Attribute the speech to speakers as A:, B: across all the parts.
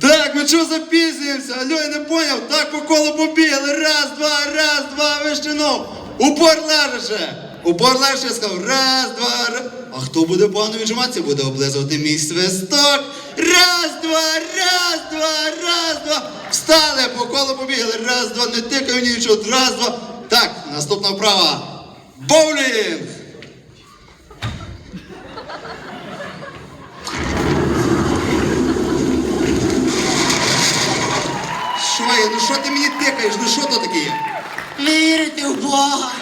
A: Так, ми чого запізнюємося? Алло, я не поняв. Так по колу побігли. Раз, два, раз, два, вищину. Упор лежаче. Упор лежаче, сказав. Раз, два, раз. А хто буде погано віджиматися, буде облизувати мій свисток. Раз, два, раз, два, раз, два. Встали, по колу побігли. Раз, два, не тикаю нічого. Раз, два. Так, наступна вправа. Боулінг. Що? Ну що ти мені тикаєш? Ну що то таке?
B: Вірити в Бога.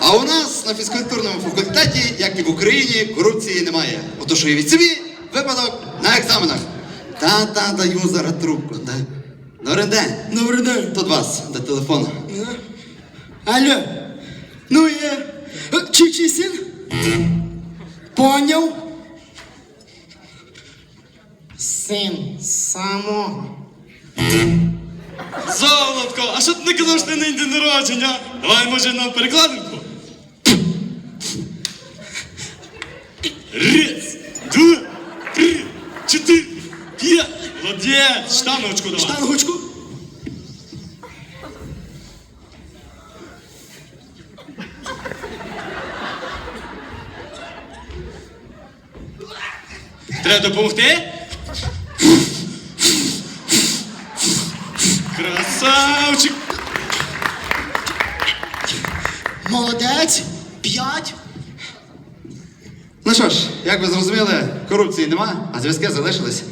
A: А у нас на фізкультурному факультеті, як і в Україні, корупції немає. Отож і від собі випадок на екзаменах. Та-та, даю зараз трубку. Да. Добрий день.
B: Добрий день.
A: Тут вас до телефону.
B: Алло. Ну є. Чи чий син? Поняв? Син самого.
C: Золотко, а що ти не казав, що ти на день народження? Давай, може, на перекладинку? Раз, два, три, чотири, п'ять. Молодець, штаночку давай.
B: Штангочку.
C: Треба допомогти? Красавчик!
B: Молодець. П'ять.
A: Ну що ж, як ви зрозуміли, корупції нема, а зв'язки залишились.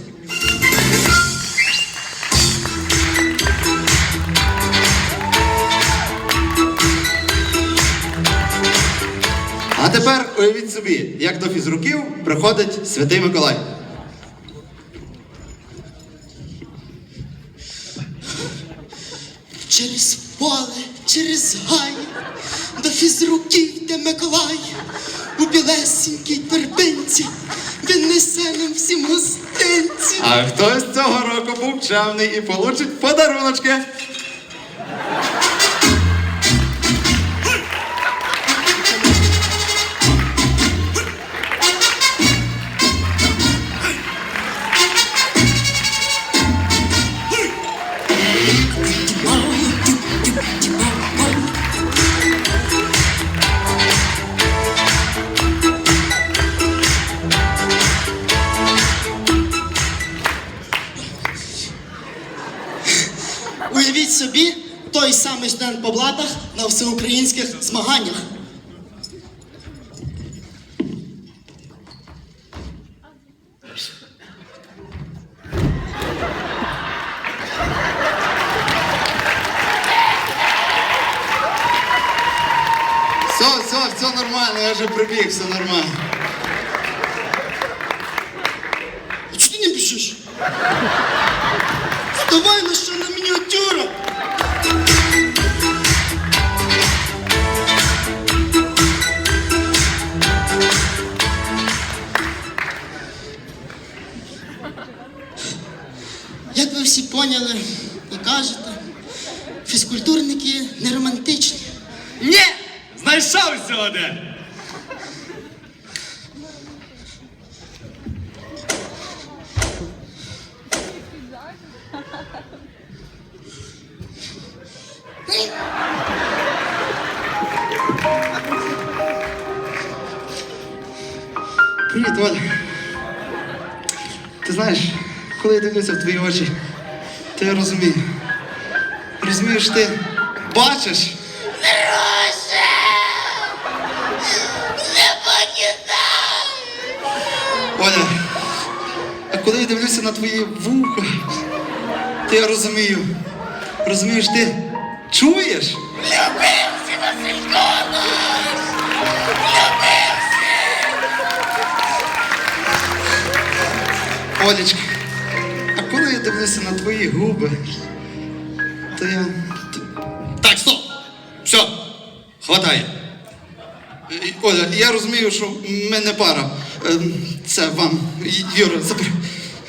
A: А тепер уявіть собі, як до фізруків приходить святий Миколай.
B: Через поле, через гай, до фізруків де Миколай, у білесенькій торбинці, він несе нам всім гостинці.
A: А хтось цього року був чемний і получить подаруночки.
B: Собі, той самий студент по блатах на всеукраїнських змаганнях.
A: Все, все, все нормально, я вже прибіг, все нормально.
B: А чого ти не біжиш? Вставай, на Як ви всі поняли і кажете, фізкультурники не романтичні.
C: Ні! Знайшовся один!
A: Привіт, Оля. Ти знаєш, коли я дивлюся в твої очі, то я розумію. Розумієш, ти бачиш. Оля, а коли я дивлюся на твої вуха, то я розумію. Розумієш, ти чуєш? Любився, Василько! Любився! Олечка, коли дивлюся на твої губи, то я. Так, стоп! Все, хватає. Оля, я розумію, що ми не пара. Ем, Це вам, Юра, забер.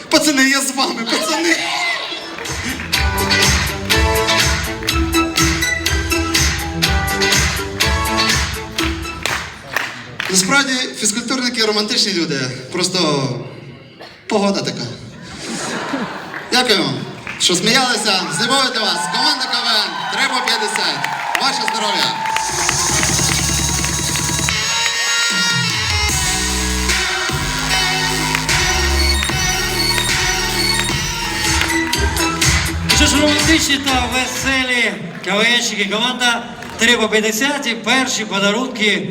A: Пацани, я з вами, пацани! Насправді фізкультурники романтичні люди. Просто погода така. Дякую, що сміялися. З любов'ю до вас. Команда КВН 3 по 50. Ваше здоров'я!
D: Що ж романтичні та веселі КВНщики, команда 3 по 50 і перші подарунки